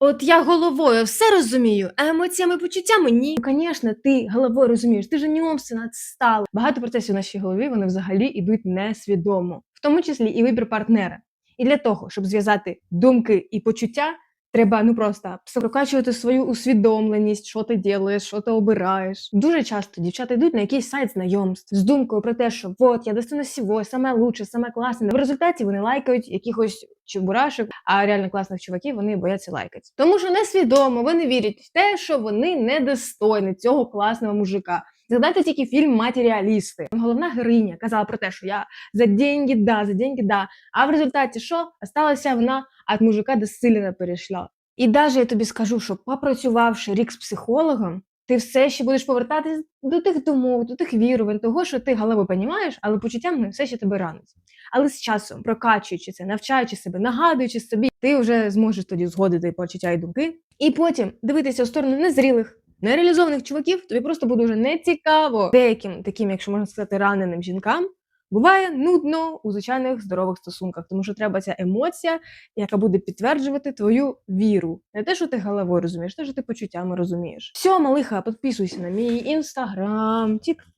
От я головою все розумію, а емоціями, почуттями ні. Ну, звісно, ти головою розумієш, ти ж нюанси надстала. Багато процесів в нашій голові вони взагалі йдуть несвідомо, в тому числі і вибір партнера. І для того, щоб зв'язати думки і почуття, треба ну просто прокачувати свою усвідомленість, що ти робиш, що ти обираєш. Дуже часто дівчата йдуть на якийсь сайт знайомств з думкою про те, що от я достойна всього, саме лучше, саме класне. В результаті вони лайкають якихось чебурашок, а реально класних чуваків вони бояться лайкати. Тому що несвідомо вони вірять в те, що вони недостойні цього класного мужика. Згадайте тільки фільм Матеріалісти. Головна героїня казала про те, що я за деньги да, за деньги да. А в результаті що? Осталася вона від мужика до силіна перейшла. І навіть я тобі скажу, що попрацювавши рік з психологом, ти все ще будеш повертатись до тих думок, до тих вірувань, того, що ти головою розумієш, але почуттями все ще тебе ранить. Але з часом, прокачуючи це, навчаючи себе, нагадуючи собі, ти вже зможеш тоді згодити почуття і думки. І потім дивитися в сторону незрілих, нереалізованих чуваків, тобі просто буде вже не цікаво. Деяким таким, якщо можна сказати, раненим жінкам. Буває нудно у звичайних здорових стосунках, тому що треба ця емоція, яка буде підтверджувати твою віру. Не те, що ти головою розумієш, те, що ти почуттями розумієш. Все, малиха, підписуйся на мій інстаграм, тікток.